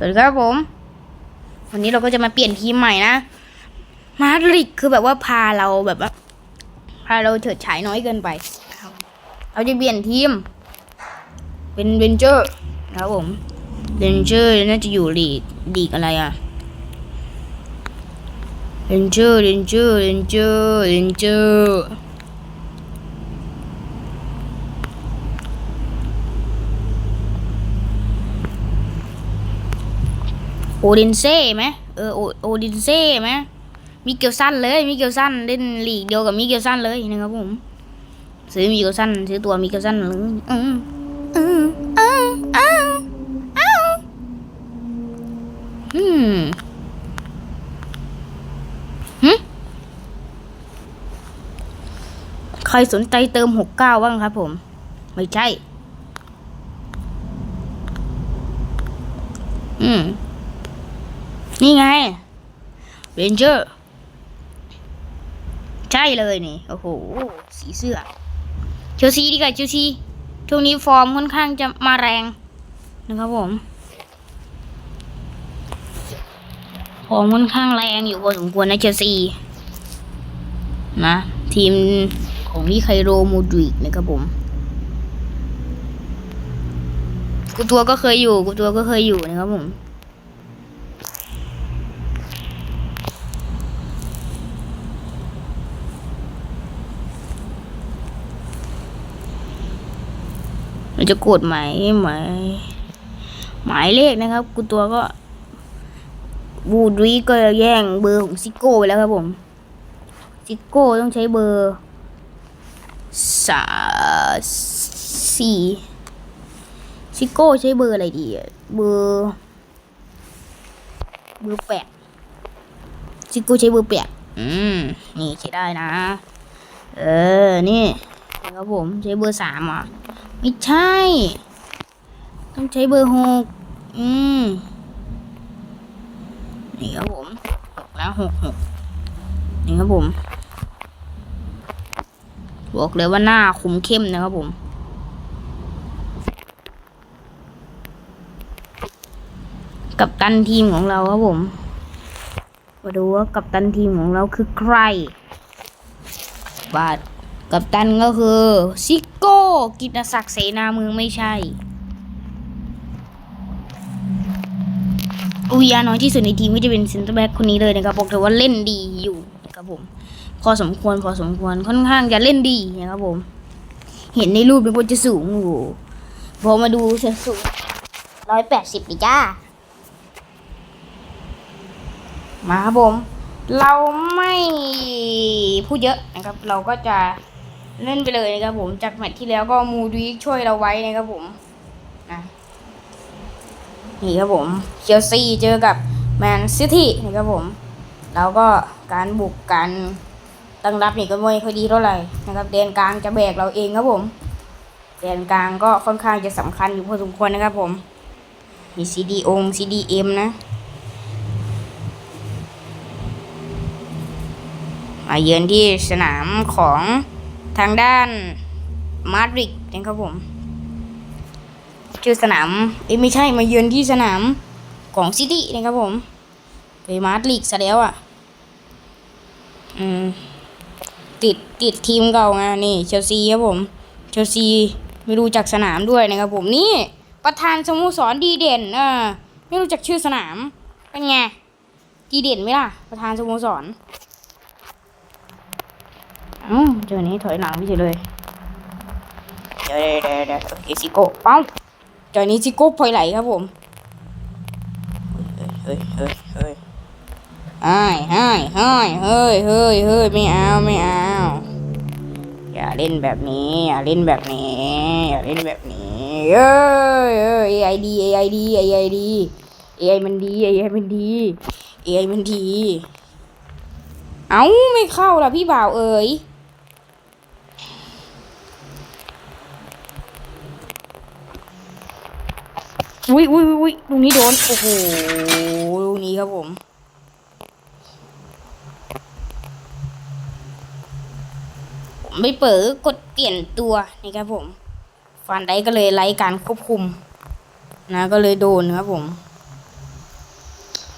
สวัสดีครับผม วันนี้เราก็จะมาเปลี่ยนทีมใหม่นะ มาดริดคือแบบว่าพาเราแบบว่าพาเราเฉิดฉายน้อยเกินไป เราจะเปลี่ยนทีม เป็นเวนเจอร์ครับผมเวนเจอร์น่าจะอยู่ลีกลีกอะไรอะเวนเจอร์เวนเจอร์เวนเจอร์เวนเจอร์ โอดินเซ่ไหมเออโอโอดินเซ่ไหมมิเกลสันเลยมิเกลสันเล่นลีกเดียวกับมิเกลสันเลยนะครับผม ซื้อมิเกลสันซื้อตัวมิเกลสันเลยอืมอืมอ้าวอ้าวอ้าวอืมใครสนใจเติมหกเก้าบ้างครับผม ไม่ใช่ อืม นี่ไงเรนเจอร์ ใช่เลยนี่ โอ้โห สีเสื้อ เชลซีดีกว่าเชลซีช่วงนี้ฟอร์มค่อนข้างจะมาแรงนะครับผม ฟอร์มค่อนข้างแรงอยู่พอสมควรนะเชลซี นะ ทีมของมิไคโรโมดริกนะครับผม กูตัวก็เคยอยู่ กูตัวก็เคยอยู่นะครับผม จะกดหมายหมายหมายเลขนะครับ กูตัวก็บูดรีก็แย่งเบอร์ของซิโก้ไปแล้วครับผม ซิโก้ต้องใช้เบอร์สาสี่ซิโก้ใช้เบอร์อะไรดีอะเบอร์เบอร์แปดซิโก้ใช้เบอร์แปดอืม นี่ใช้ได้นะ เออ นี่นะครับผมใช้เบอร์สามอะ ไม่ใช่ ต้องใช้เบอร์หกอืมนี่ครับผมหกแล้วหกหกนี่ครับผมบอกเลยว่าหน้าคุมเข้มนะครับผม กับตันทีมของเราครับผม มาดูว่ากับตันทีมของเราคือใคร บาท กับตันก็คือซิโก้กิตศักดิ์เสนาเมืองไม่ใช่ อุยาน้อยที่สุดในทีมก็จะเป็นเซนเตอร์แบ็กคนนี้เลยนะครับบอกเลยว่าเล่นดีอยู่นะครับผม พอสมควรพอสมควรค่อนข้างจะเล่นดีนะครับผม เห็นในรูปเป็นคนจะสูงอยู่พอมาดูเสียสูงร้อยแปดสิบดิจ้า มาครับผม เราไม่พูดเยอะนะครับ เราก็จะ เล่นไปเลยนะครับผมจากแมตช์ที่แล้วก็มูดีช่วยเราไว้นะครับผมนะนี่ครับผมเชลซีเจอกับแมนซิตี้นะครับผม แล้วก็การบุกการตั้งรับนี่ก็ไม่ค่อยดีเท่าไหร่นะครับแดนกลางจะแบกเราเองครับผมแดนกลางก็ค่อนข้างจะสำคัญอยู่พอสมควรนะครับผมมี CD อง CDM นะมาเยือนที่สนามของ ทางด้านมาดริดนะครับผม ชื่อสนามเอ้ไม่ใช่มาเยือนที่สนามของซิตี้นะครับผมไปมาดริดซะแล้วอะ อืม ติดติดทีมเก่าไงนี่เชลซีครับผมเชลซีไม่รู้จักสนามด้วยนะครับผมนี่ประธานสโมสรดีเด่นอ่าไม่รู้จักชื่อสนาม เป็นไงดีเด่นไหมล่ะ ประธานสโมสร อ้าเจอนี้ถอยหลังไปเฉยเลยเดี๋ยวเดี๋ยวเดี๋ยวโอเคซิโก้เอ้าเจอนี้ซิโก้พลอยไหลครับผมเฮ้ยเฮ้ยเฮ้ยเฮ้ยเฮ้ยเฮ้ยเฮ้ยเฮ้ยเฮ้ยไม่เอาไม่เอาอย่าเล่นแบบนี้อย่าเล่นแบบนี้อย่าเล่นแบบนี้เอ้ยเอ้ย AI ดี AI ดี AI ดี AI มันดี AI มันดี AI มันดี เอ้าไม่เข้าละพี่บ่าวเอ๋ย อุ้ยอุ้ยอุ้ยตรงนี้โดน โอ้โหลูกนี้ครับผมผมไม่เปิดกดเปลี่ยนตัวนะครับผม ฟันได้ก็เลยไล่การควบคุม นะก็เลยโดนครับผม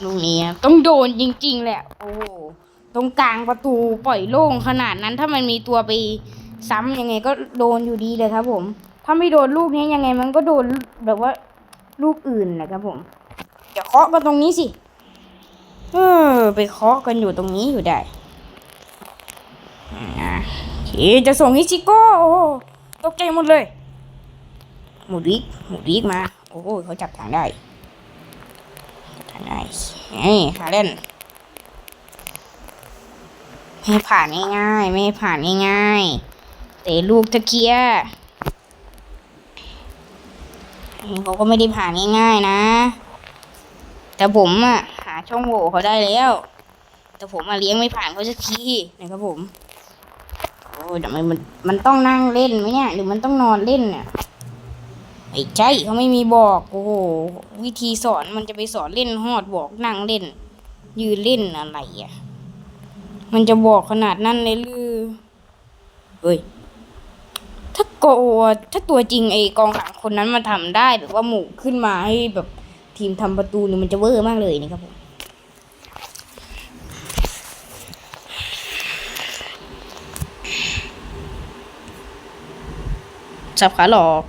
ลูกนี้ครับต้องโดนจริง ๆ แหละ โอ้โหตรงกลางประตูปล่อยโล่งขนาดนั้นถ้ามันมีตัวไปซ้ำยังไงก็โดนอยู่ดีเลยครับผม ถ้าไม่โดนลูกนี้ยังไงมันก็โดนแบบว่า ลูกอื่นนะครับผมอย่าเคาะกันตรงนี้สิ เออ ไปเคาะกันอยู่ตรงนี้อยู่ได้อ่าโอจะส่งให้ชิโก้โอ้ตกใจหมดเลย หมูดิกหมูดิกมา โอ้โหเขาจับทางได้จับทางได้นี่หาเล่นไม่ผ่านง่ายๆไม่ผ่านง่ายๆเตะลูกตะเกียนี่ เขาก็ไม่ได้ผ่านง่าย ๆ นะ แต่ผมอะหาช่องโหว่เขาได้แล้ว แต่ผมมาเลี้ยงไม่ผ่านเขาสักทีนะครับผมโอ้ยทำไมมันมันต้องนั่งเล่นไหมเนี่ยหรือมันต้องนอนเล่นเนี่ยไอ้ใจเขาไม่มีบอกโอ้โหวิธีสอนมันจะไปสอนเล่นฮอดบอกนั่งเล่น ยืนเล่นอะไรอะ มันจะบอกขนาดนั้นเลยหรือเฮ้ย ถ้าโกถ้าตัวจริงไอ้กองหลังคนนั้นมาทำได้แบบว่าหมู่ขึ้นมาให้แบบทีมทำประตูเนี่ยมันจะเวอร์มากเลยนะครับผมสับขาหลอก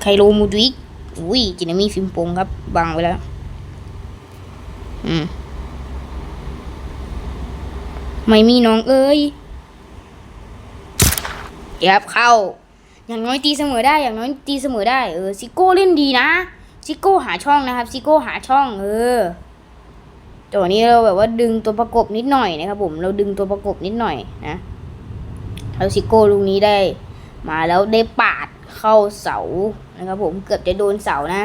ไคโรมูดวิกอุ้ยจินามีฟิล์มโปงครับ บังไว้แล้ว อืม ไม่มีน้องเอ้ย ครับเข้า อย่างน้อยตีเสมอได้อย่างน้อยตีเสมอได้เออซิโก้เล่นดีนะซิโก้หาช่องนะครับซิโก้หาช่อง เออตัวนี้เราแบบว่าดึงตัวประกบนิดหน่อยนะครับผมเราดึงตัวประกบนิดหน่อยนะแล้วซิโก้ลูกนี้ได้ มาแล้วได้ปาดเข้าเสานะครับผมเกือบจะโดนเสานะ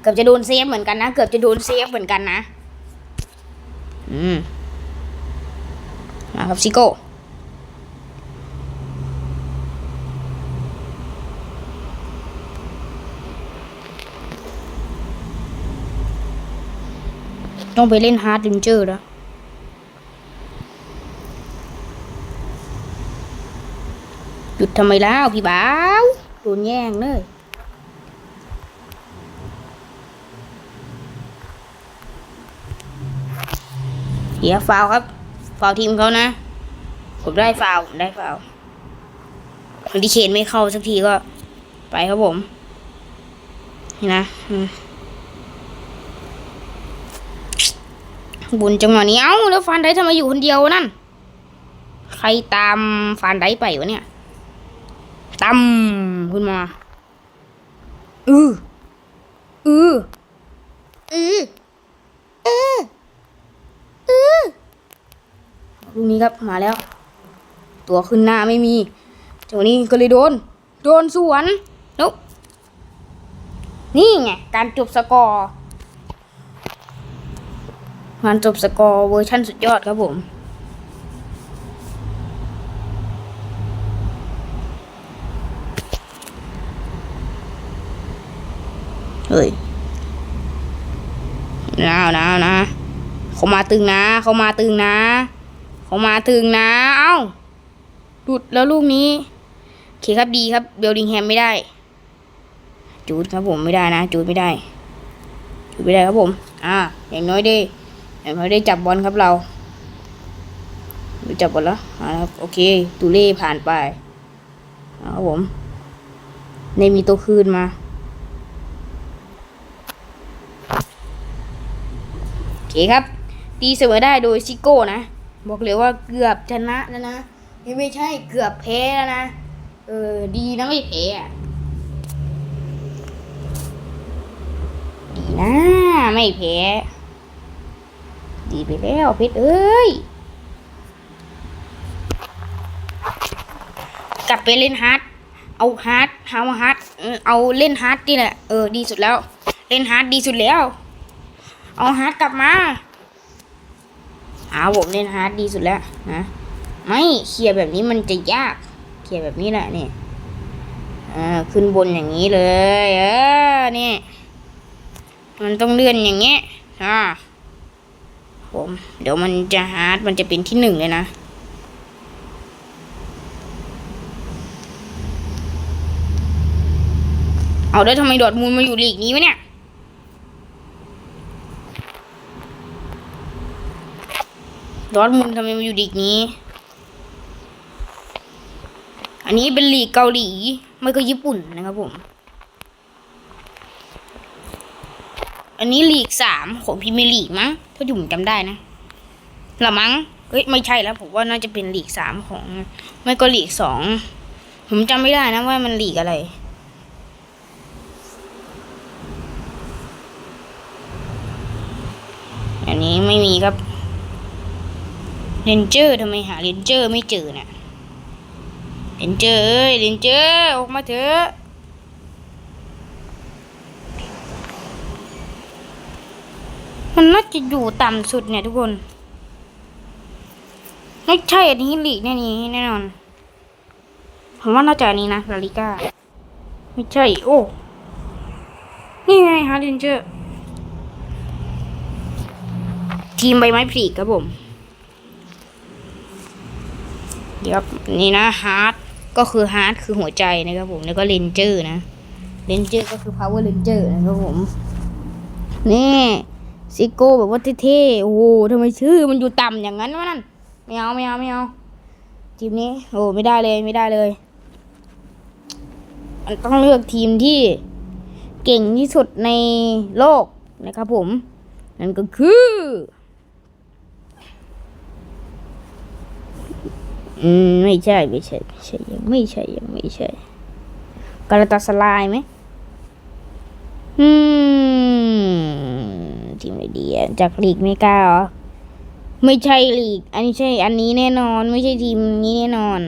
เกือบจะโดนเซฟเหมือนกันนะเกือบจะโดนเซฟเหมือนกันนะ อืมมาครับซิโก้ ต้องไปเล่นฮาร์ดดินเจอร์แล้วหยุดทำไมแล้วพี่บ่าวโดนแย่งเลยเดี๋ยฟาวครับ ฟาวทีมเขานะ ผมได้ฟาวได้ฟาวคนที่เชนไม่เข้าสักทีก็ ไปครับผมนี่นะอืม บุญจังหวะนี้เอ้าแล้วฟันได้ทำไมอยู่คนเดียวนั่น ใครตามฟันได้ไปวะเนี่ยตั้มขึ้นมาอืออืออืออืออือลูกนี้ครับมาแล้ว ตัวขึ้นหน้าไม่มีจังหวะนี้ก็เลยโดน โดนสวนนุ๊นี่ไง การจบสกอร์ งานจบสกอร์เวอร์ชั่นสุดยอดครับผม เฮ้ยนาวนะนะเขามาตึงนะ เขามาตึงนะ เขามาตึงนะ เอ้าหลุดแล้วลูกนี้โอเคครับดีครับ เบลดิงแฮมไม่ได้ จูดครับผมไม่ได้นะ จูดไม่ได้ จูดไม่ได้ครับผม อ่า อย่างน้อยด้ อย่าได้จับบอลครับเราจับบอลแล้วอ่าครับโอเคตูเล่ผ่านไปเอาครับผมในมีตัวคืนมา โอเคครับ ตีเสมอได้โดยซิโก้นะ บอกเลยว่าเกือบชนะแล้วนะไม่ใช่เกือบแพ้แล้วนะ เออ ดีนะไม่แพ้ดีนะ ไม่แพ้ ดีไปแล้วเพชรเอ้ย กลับไปเล่นฮาร์ดเอาฮาร์ดเอาฮาร์ดเออเอาเล่นฮาร์ดนี่แหละเออดีสุดแล้ว เล่นฮาร์ดดีสุดแล้ว เอาฮาร์ดกลับมาเอาผมเล่นฮาร์ดดีสุดแล้วนะไม่เคลียร์แบบนี้มันจะยากเคลียร์แบบนี้แหละนี่อ่าขึ้นบนอย่างนี้เลย เออนี่มันต้องเลื่อนอย่างเงี้ยอ่า ผม เดี๋ยวมันจะฮาร์ดมันจะเป็นที่หนึ่งเลยนะ เอาได้ทำไมดอดมูลมาอยู่ลีกนี้วะเนี่ยดอทมูลทำไมมาอยู่ลีกนี้ อันนี้เป็นลีกเกาหลี ไม่ก็ญี่ปุ่นนะครับผม อันนี้ลีกสามของพรีเมียร์ลีกมั้งถ้าอยู่ผมจำได้นะละมั้งเอ้ยไม่ใช่แล้วผมว่าน่าจะเป็นลีกสามของไม่ก็ลีกสองผมจำไม่ได้นะว่ามันลีกอะไรอันนี้ไม่มีครับเรนเจอร์ทำไมหาเรนเจอร์ไม่เจอเนี่ยเรนเจอร์เอ้ยเรนเจอร์ออกมาเถอะ มันน่าจะอยู่ต่ำสุดเนี่ยทุกคน ไม่ใช่อันนี้ลีกแน่นี้แน่นอน ผมว่าน่าจะอันนี้นะลาลิก้า ไม่ใช่ โอ้ นี่ไงฮะเรนเจอร์ทีมใบไม้ผลิครับผม เดี๋ยวนี่นะฮาร์ดก็คือฮาร์ดคือหัวใจนะครับผม แล้วก็เลนเจอร์นะเลนเจอร์ก็คือ power ranger นะครับผม นี่ ซิโก้แบบว่าเท่ๆ โอ้โหทำไมชื่อมันอยู่ต่ำอย่างนั้นวะนั่นไม่เอาไม่เอาไม่เอาทีมนี้ โอ้ไม่ได้เลยไม่ได้เลย มันต้องเลือกทีมที่เก่งที่สุดในโลกนะครับผม นั่นก็คือ อืม ไม่ใช่ ไม่ใช่ ไม่ใช่ยังไม่ใช่ยังไม่ใช่กาลาตาสลายไหมอืม ทีมไหนดีจากลีกไม่กล้าเหรอไม่ใช่ลีก อันนี้ใช่ อันนี้แน่นอน ไม่ใช่ทีมนี้แน่นอน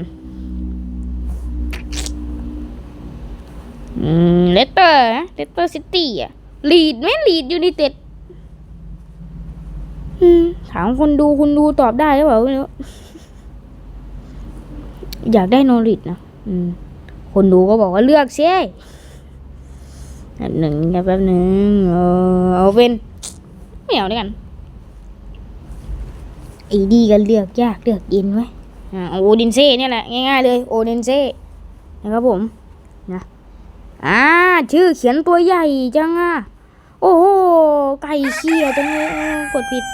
อืมเลสเตอร์เลสเตอร์ซิตี้อะลีดไหมลีดยูไนเต็ดถามคนดูคุณดูตอบได้หรือเปล่าไม่รู้อยากได้โนริดนะคนดูก็บอกว่าเลือกเสียหนึ่งครับแป๊บหนึ่งเออเอาเป็น ไม่เอาด้วยกันไอ้ดีก็เลือกยากเลือกอินไว้อ่าโอดินเซ่เนี่ยแหละง่ายๆเลยโอดินเซ่นะครับผมนะอ่าชื่อเขียนตัวใหญ่จังอะโอ้โหไก่เขี่ยจังเลยเออกดผิด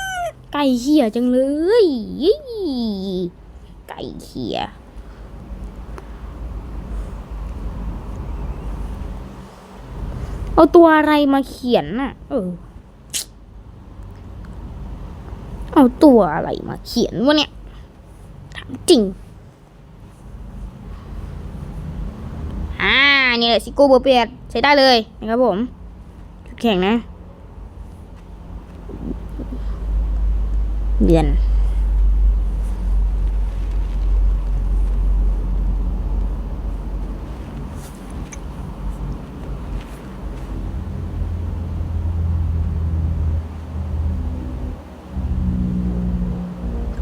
ไก่เขี่ยจังเลยยี่ไก่เขี่ยเอาตัวอะไรมาเขียนน่ะ เออ เอาตัวอะไรมาเขียนวะเนี่ย ถามจริง อ่า นี่แหละซิโก้เบอร์เปียดใช้ได้เลยนะครับผมชุดแข่งนะ เดือน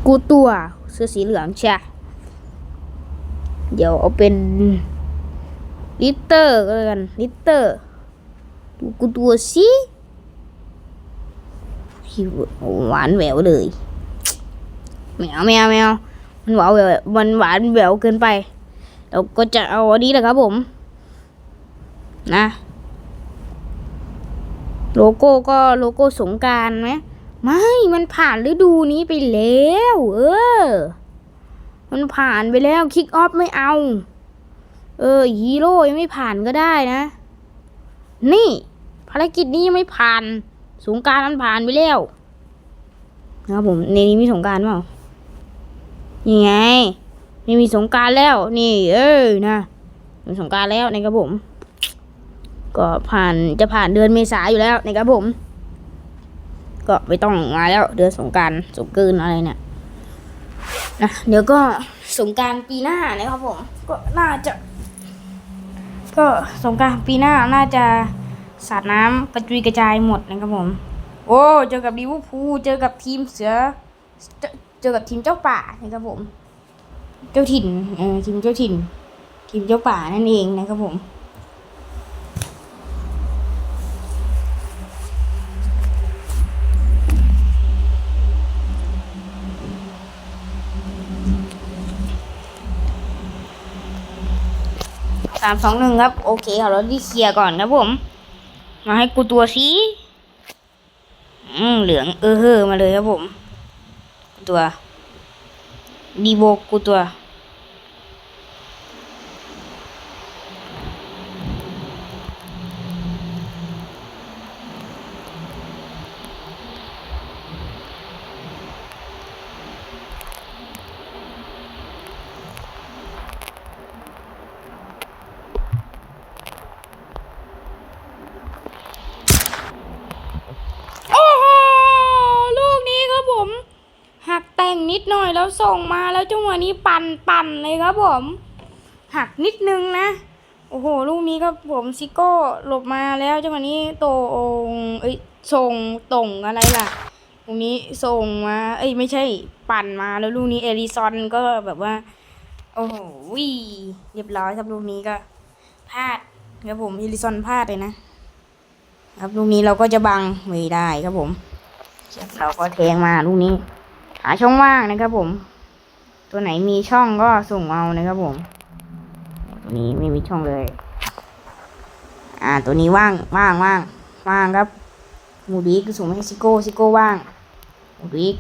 กูตัวเสื้อสีเหลืองใช่เดี๋ยวเอาเป็น ลิตเตอร์ก็แล้วกันลิตเตอร์ดูกูตัวสิหิวหวานแหววเลยไม่เอาไม่เอาไม่เอามันหวานแหววมันหวานแหววเกินไป เราก็จะเอาอันนี้แหละครับผม นะ โลโก้ก็โลโก้สงกรารไหม ไม่ มันผ่านฤดูนี้ไปแล้ว เออ มันผ่านไปแล้วคิกออฟไม่เอา เออฮีโร่ยังไม่ผ่านก็ได้นะ นี่ ภารกิจนี้ยังไม่ผ่าน สงการมันผ่านไปแล้วนะครับผมในนี้มีสงการเปล่านี่ไงไม่มีสงการแล้ว นี่ เออนะมีสงการแล้วนะครับผม ก็ผ่านจะผ่านเดือนเมษาอยู่แล้วนะครับผม ก็ไม่ต้องมาแล้วเดือนสงการสงกรานอะไรเนี่ยนะเดี๋ยวก็สงการปีหน้านะครับผม ก็น่าจะ ก็สงการปีหน้าน่าจะสาดน้ำกระจุยกระจายหมดนะครับผม โอ้เจอกับลิเวอร์พูลเจอกับทีมเสือ เจอเจอกับทีมเจ้าป่านะครับผม เจ้าถิ่นเออทีมเจ้าถิ่น ทีมเจ้าป่านั่นเองนะครับผม สามสองหนึ่งครับ โอเคเอาราที่เคลียร์ก่อนครับผม มาให้กูตัวสีอืมเหลืองเออเฮอมาเลยครับผม ตัว ดีโบกูตัว โอ้โห ลูกนี้ครับผม หักแต่งนิดหน่อยแล้วส่งมาแล้วจังหวะนี้ ปั่นเลยครับผม หักนิดนึงนะ โอ้โห ลูกนี้ครับผมซิโก้หลบมาแล้วจังหวะนี้โตงเอ้ยส่งตรงอะไรล่ะลูกนี้ส่งมา เอ้ยไม่ใช่ปั่นมาแล้วลูกนี้เอริซอนก็แบบว่า โอ้โหวิเรียบร้อยครับลูกนี้ก็พลาดครับผมเอริซอนพลาดเลยนะครับลูกนี้เราก็จะบังไม่ได้ครับผมเราก็แทงมาลูกนี้ หาช่องว่างนะครับผม ตัวไหนมีช่องก็ส่งเอานะครับผม ตัวนี้ไม่มีช่องเลย อ่า ตัวนี้ว่างว่างว่างว่างครับมูบิกส่งให้ซิโก้ซิโก้ว่างมูบิก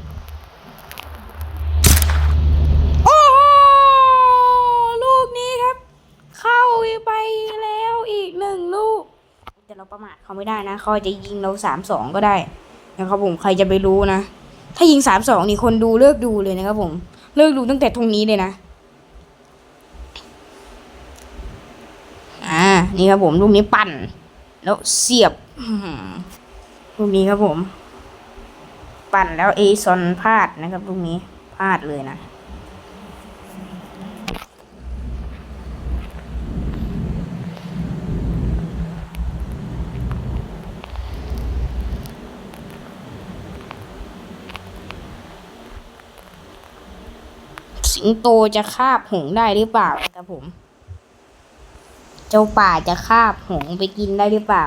โอ้โหลูกนี้ครับ เข้าไปแล้วอีกหนึ่งลูก แต่เราประมาทเขาไม่ได้นะเขาจจะยิงเราสามสองก็ได้นะครับผมใครจะไปรู้นะ ถ้ายิงสามสองนี่คนดูเลิกดูเลยนะครับผม เลิกดูตั้งแต่ตรงนี้เลยนะ อ่า นี่ครับผมลูกนี้ปั่น แล้วเสียบลูกนี้ครับผม ปั่นแล้วเอซอนพลาดนะครับลูกนี้พลาดเลยนะ สิงโตจะคาบหงส์ได้หรือเปล่าครับผม เจ้าป่าจะคาบหงส์ไปกินได้หรือเปล่า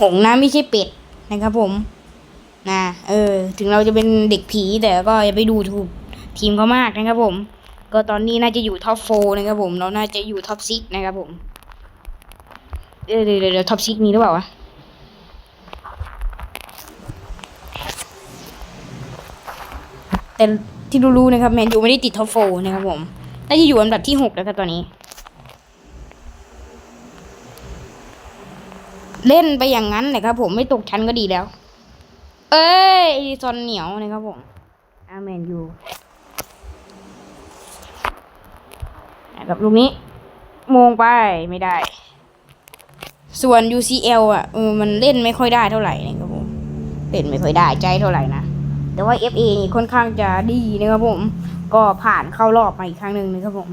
หงส์นะไม่ใช่เป็ดนะครับผมนะเออ ถึงเราจะเป็นเด็กผีแต่ก็อย่าไปดูถูกทีมเขามากนะครับผม ก็ตอนนี้น่าจะอยู่ท็อปโฟนะครับผม เราน่าจะอยู่ท็อปซิกนะครับผม เดี๋ยวเดี๋ยวเดี๋ยวท็อปซิกมีหรือเปล่าวะ แต่ที่รู้ๆนะครับแมนยูไม่ได้ติดท็อปโฟนะครับผมน่าจะอยู่อันดับที่หกแล้วครับตอนนี้ เล่นไปอย่างนั้นเลยครับผมไม่ตกชั้นก็ดีแล้ว เอ้ยอดิซอนเหนียวนะครับผมอาแมนยูนะครับลูกนี้มงไปไม่ได้ ส่วน UCL อะเออมันเล่นไม่ค่อยได้เท่าไหร่นะครับผมเล่นไม่ค่อยได้ใจเท่าไหร่นะ แต่ว่า FA นี่ค่อนข้างจะดีนะครับผม ก็ผ่านเข้ารอบมาอีกครั้งหนึ่งนะครับผม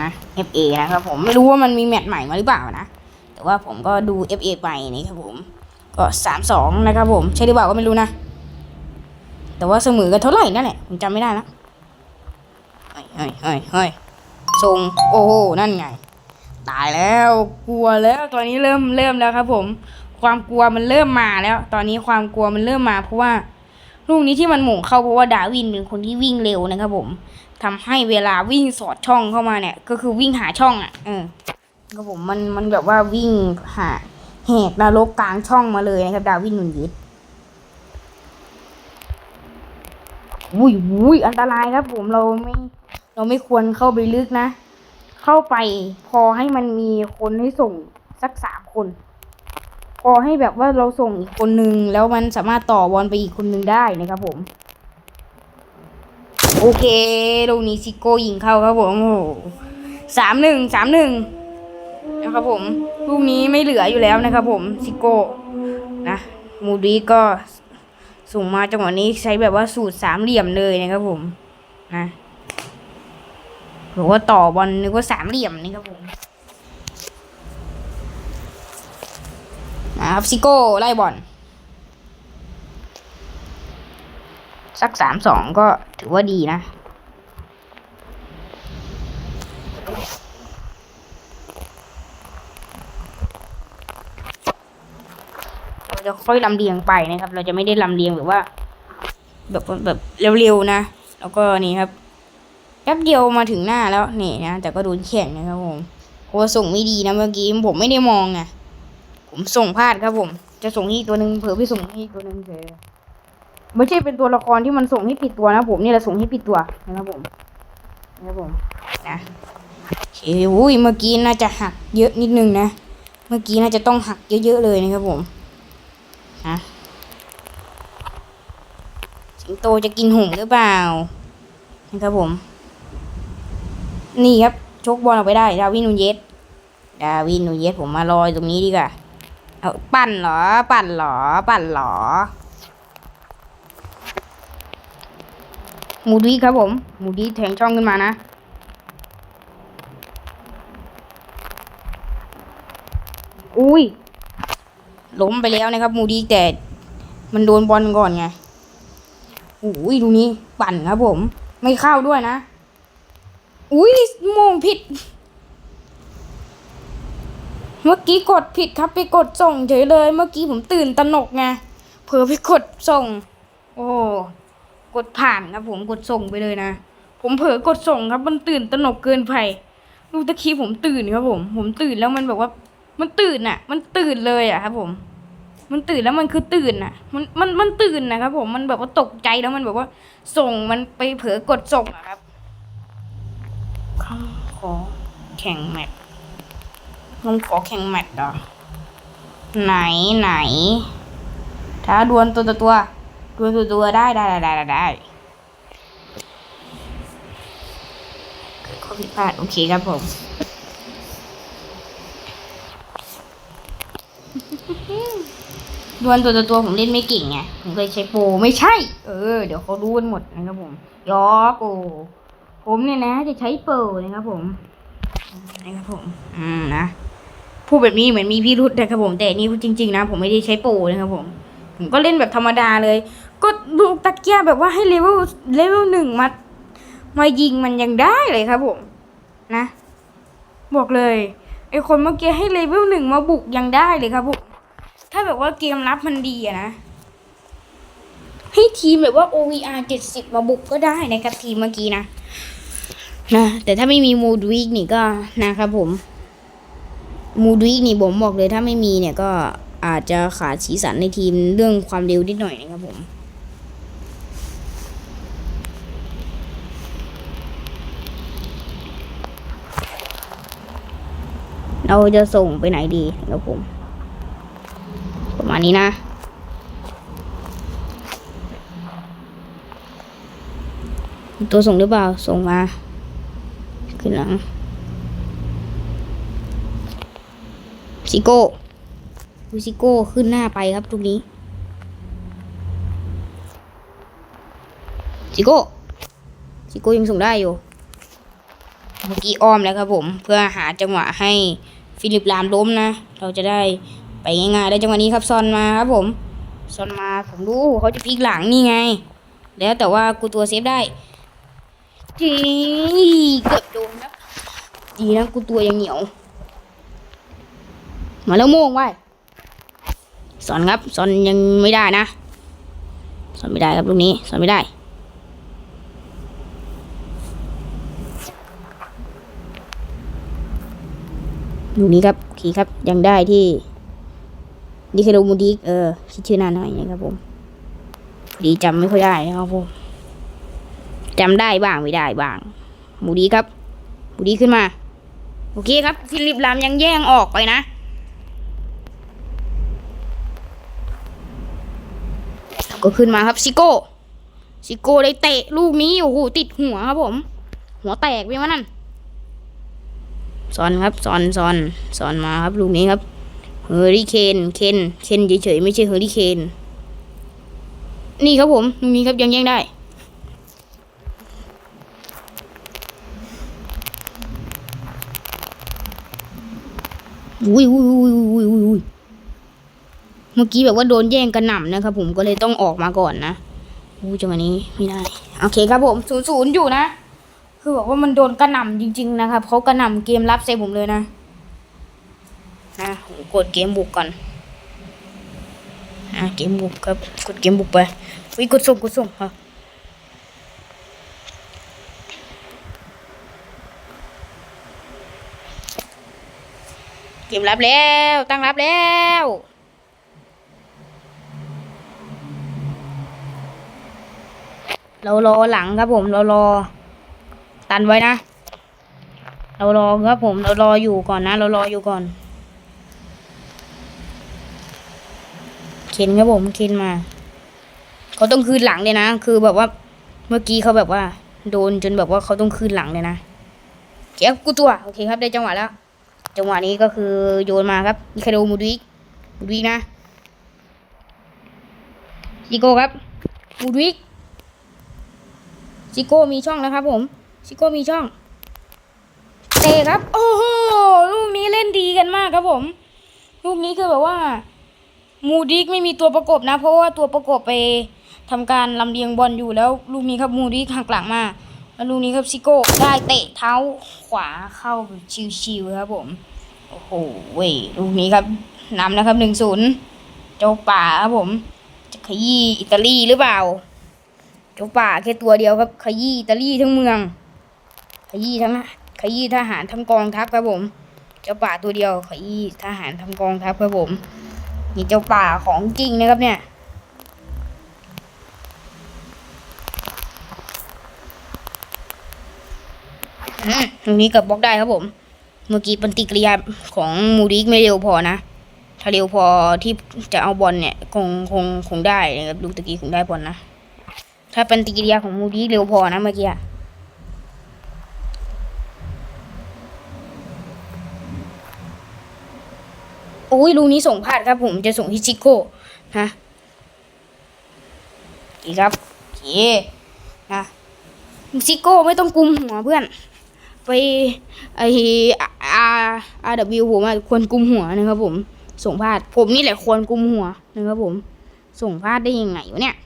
นะ FA นะครับผมไม่รู้ว่ามันมีแมตช์ใหม่มาหรือเปล่านะ แต่ว่าผมก็ดู FA ไปนี่ครับผม ก็สามสองนะครับผม ใช่หรือเปล่าก็ไม่รู้นะ แต่ว่าเสมอกันเท่าไหร่นั่นแหละผมจำไม่ได้ละเฮ้ยเฮ้ยเฮ้ยเฮ้ยส่งโอ้โหนั่นไง ตายแล้วกลัวแล้วตอนนี้เริ่มเริ่มแล้วครับผม ความกลัวมันเริ่มมาแล้ว ตอนนี้ความกลัวมันเริ่มมาเพราะว่า ลูกนี้ที่มันหม่งเข้าเพราะว่าดาวินเป็นคนที่วิ่งเร็วนะครับผมทำให้เวลาวิ่งสอดช่องเข้ามาเนี่ย ก็คือวิ่งหาช่องอะ เออครับผมมันมันแบบว่าวิ่งหาแหกนรกกลางช่องมาเลยนะครับ ดาวินนุนยิดวุ้ยวุ้ยอันตรายครับผมเราไม่เราไม่ควรเข้าไปลึกนะ เข้าไปพอให้มันมีคนให้ส่งสักสามคน พอให้แบบว่าเราส่งอีกคนนึง แล้วมันสามารถต่อบอลไปอีกคนนึงได้นะครับผม โอเคลูกนี้ซิโก้ยิงเข้าครับผมโอ้โหสามหนึ่งสามหนึ่งนะครับผมลูกนี้ไม่เหลืออยู่แล้วนะครับผมซิโก้นะมูดีก็ส่งมาจังหวะนี้ใช้แบบว่าสูตรสามเหลี่ยมเลยนะครับผมนะหรือว่าต่อบอลนึกว่าสามเหลี่ยมนี่ครับผม นะครับซิโก้ไล่บอลสักสามสองก็ถือว่าดีนะ เราจะค่อยลำเลียงไปนะครับ เราจะไม่ได้ลำเลียงแบบว่า แบบแบบเร็วๆนะ แล้วก็นี่ครับแป๊บเดียวมาถึงหน้าแล้วนี่นะแต่ก็โดนแข่งนะครับผมเพราะว่าส่งไม่ดีนะเมื่อกี้ผมไม่ได้มองไง ผมส่งพลาดครับผม จะส่งให้ตัวหนึ่งเผื่อไปส่งให้ตัวหนึ่งเฉยไม่ใช่เป็นตัวละครที่มันส่งให้ผิดตัวนะผมนี่แหละส่งให้ผิดตัวนะครับผมนะครับผมนะโอเคอุ้ยเมื่อกี้น่าจะหักเยอะนิดนึงนะ เมื่อกี้น่าจะต้องหักเยอะๆเลยนะครับผมนะสิงโตจะกินหงหรือเปล่านะครับผม นี่ครับชกบอลออกไปได้ ดาวินนูเยสดาวินนูเยสผมมารอยตรงนี้ดีกว่า เอาปั่นเหรอ ปั่นเหรอ ปั่นเหรอหมูดีครับผมหมูดีแทงช่องขึ้นมานะอุ้ยล้มไปแล้วนะครับ มูดีแต่มันโดนบอลก่อนไงอุ้ยดูนี้ปั่นครับผม ไม่เข้าด้วยนะ อุ้ยมงผิด เมื่อกี้กดผิดครับไปกดส่งเฉยเลย เมื่อกี้ผมตื่นตระหนกไงเผลอไปกดส่ง โอ้กดผ่านครับผมกดส่งไปเลยนะ ผมเผลอกดส่งครับมันตื่นตระหนกเกินไปดูตะกี้ผมตื่นครับผม ผมตื่นแล้วมันแบบว่า มันตื่นอะ มันตื่นเลยอะครับ ผม มันตื่นแล้วมันคือตื่นอะ มันมันมันตื่นนะครับผมมันแบบว่าตกใจแล้วมันแบบว่า ส่งมันไปเผลอกดส่งอะครับคำขอแข่งแมต ช์คำขอแข่งแมตช์เหรอไหนไหน ถ้าดวลตัวต่อตัวดวลตัวตัวได้ได้ได้ได้ได้ข้อผิดพลาดโอเคครับผมดวลตัวต่อตัวผมเล่นไม่เก่งไงผมเคยใช้โปรไม่ใช่ เออ เดี๋ยวเขารู้กันหมดนะครับผมยอกโอผมเนี่ยนะ จะใช้โปรนะครับผมนะครับผม อืมนะ พูดแบบนี้เหมือนมีพิรุษนะครับผมแต่นี่พูดจริง ๆ นะ ผมไม่ได้ใช้โปรนะครับผม ผมก็เล่นแบบธรรมดาเลย ก็ลูกตะเกียบแบบว่าให้เลเวลเลเวลหนึ่งมามายิงมันยังได้เลยครับผมนะ บอกเลยไอคนเมื่อกี้ให้เลเวลหนึ่งมาบุกยังได้เลยครับผมถ้าแบบว่าเกมรับมันดีอะนะให้ทีมแบบว่า OVR 70 มาบุกก็ได้นะครับทีมเมื่อกี้นะนะ แต่ถ้าไม่มีมูดวิกนี่ก็นะครับผม มูดวิกนี่ผมบอกเลยถ้าไม่มีเนี่ยก็อาจจะขาดสีสันในทีมเรื่องความเร็วนิดหน่อยนะครับผมเราจะส่งไปไหนดีครับผม ประมาณนี้นะ ตัวส่งหรือเปล่า ส่งมา ขึ้นหลัง ซิโก้ดูซิโก้ขึ้นหน้าไปครับตรงนี้ซิโก้ซิโก้ยังส่งได้อยู่เมื่อกี้อ้อมแล้วครับผม เพื่อหาจังหวะให้ฟิลิปลามล้มนะ เราจะได้ไปง่ายๆได้จังหวะนี้ครับซอนมาครับผมซอนมาผมรู้เขาจะพลิกหลังนี่ไง แล้วแต่ว่ากูตัวเซฟได้จีเกือบโดนครับดีนะกูตัวยังเหนียว มาแล้วโม่งไว้สอนครับสอนยังไม่ได้นะสอนไม่ได้ครับลูกนี้สอนไม่ได้ ลูกนี้ครับโอเคครับยังได้ที่ดิเคโดมูดิกเออคิดชื่อนานหน่อยนะครับผมดีจำไม่ค่อยได้นะครับผมจำได้บ้างไม่ได้บ้าง มูดีครับ มูดีขึ้นมา โอเคครับฟิลิปลามยังแย่งออกไปนะ ก็ขึ้นมาครับซิโก้ซิโก้ได้เตะลูกนี้โอ้โหติดหัวครับผม หัวแตกไปมั้นั่นซอนครับซอนซอนซอนมาครับลูกนี้ครับเฮอริเคนเคนเคนเฉยๆไม่ใช่เฮอริเคนนี่ครับผมลูกนี้ครับยังแย่งได้อุ้ยอุ้ยอุ้ยอุ้ยอุ้ย มื่อกี้แบบว่าโดนแย่งกระหน่ำนะครับผมก็เลยต้องออกมาก่อนนะอู้จังหวะนี้ไม่ได้โอเคครับผมศูนย์ศูนย์อยู่นะ คือบอกว่ามันโดนกระหน่ำจริง ๆ นะครับเขากระหน่ำเกมรับใส่ผมเลยนะนะผมกดเกมบุกก่อนอะเกมบุกครับกดเกมบุกไปวิกดส่งกดส่งฮะเกมรับแล้ว ตั้งรับแล้ว เรารอหลังครับผมเรารอตันไว้นะ เรารอครับผมเรารออยู่ก่อนนะ เรารออยู่ก่อน เข็นครับผมเข็นมาเขาต้องคืนหลังเลยนะ คือแบบว่าเมื่อกี้เขาแบบว่า โดนจนแบบว่าเขาต้องคืนหลังเลยนะเคครับกูตัวโอเคครับได้จังหวะแล้ว จังหวะนี้ก็คือโยนมาครับมิคาโดมูดวิกมูดวิกนะซิโก้ครับมูดวิก ซิโก้มีช่องแล้วครับผมซิโก้มีช่อง เตะครับ โอ้โหลูกนี้เล่นดีกันมากครับผม ลูกนี้คือแบบว่า มูดิกไม่มีตัวประกบนะ เพราะว่าตัวประกบไปทำการลำเลียงบอลอยู่แล้วลูกนี้ครับมูดิกหักหลังมาแล้วลูกนี้ครับซิโก้ได้เตะเท้าขวาเข้าแบบชิวๆครับผมโอ้โหเว้ยลูกนี้ครับนำนะครับหนึ่งศูนย์เจ้าป่าครับผม จะขยี้อิตาลีหรือเปล่า จ้าป่าแค่ตัวเดียวครับขยี้อิตาลีทั้งเมือง ขยี้ทั้งขยี้ทหารทั้งกองทัพครับผม เจ้าป่าตัวเดียวขยี้ทหารทั้งกองทัพครับผมนี่เจ้าป่าของจริงนะครับเนี่ยตรงนี้กับบล็อกได้ครับผม เมื่อกี้ปฏิกิริยาของมูริกไม่เร็วพอนะ ถ้าเร็วพอที่จะเอาบอลเนี่ย คงคงคงได้นะครับลูกตะกี้คงได้บอลนะ ถ้าเปฏิกิริยาของมูริกเร็วพอนะเมื่อกี้อะโอ้ยลูกนี้ส่งพลาดครับผมจะส่งที่ชิโก้นะอีครับโอเคนะชิโก้ไม่ต้องกุมหัวเพื่อน ไปไออารอาร์ดับวิวผมควรกุมหัวนะครับผม ส่งพลาดผมนี่แหละควรกุมหัวนะครับผม ส่งพลาดได้ยังไงวะเนี่ย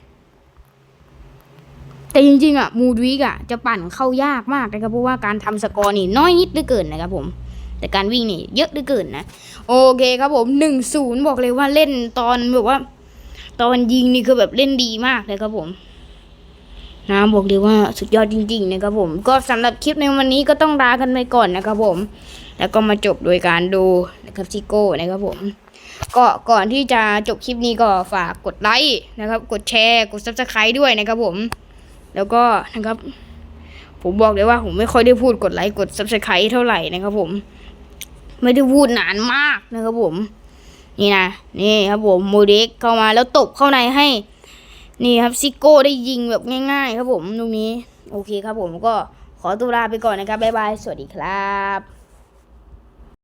แต่จริงๆอะมูดวิกอะจะปั่นเข้ายากมากนะครับเพราะว่าการทำสกอร์นี่น้อยนิดเหลือเกินนะครับผม แต่การวิ่งนี่เยอะเหลือเกินนะ โอเคครับผมหนึ่งศูนย์บอกเลยว่าเล่นตอนแบบว่า ตอนยิงนี่คือแบบเล่นดีมากเลยครับผมนะบอกเลยว่าสุดยอดจริงๆนะครับผม ก็สำหรับคลิปในวันนี้ก็ต้องลากันไปก่อนนะครับผม แล้วก็มาจบโดยการดูนะครับซิโก้นะครับผม ก็ก่อนที่จะจบคลิปนี้ก็ฝากกดไลค์นะครับ กดแชร์ กด subscribe ด้วยนะครับผม แล้วก็นะครับ ผมบอกเลยว่าผมไม่ค่อยได้พูดกดไลค์กดซับสไครต์เท่าไหร่นะครับ ผม ไม่ได้พูดนานมากนะครับผม นี่นะนี่ครับผมโมเด็กเข้ามาแล้วตบเข้าในให้ นี่ครับซิโก้ได้ยิงแบบง่าย ๆ ครับผมตรงนี้ โอเคครับผมก็ขอตัวลาไปก่อนนะครับบ๊ายบายสวัสดีครับ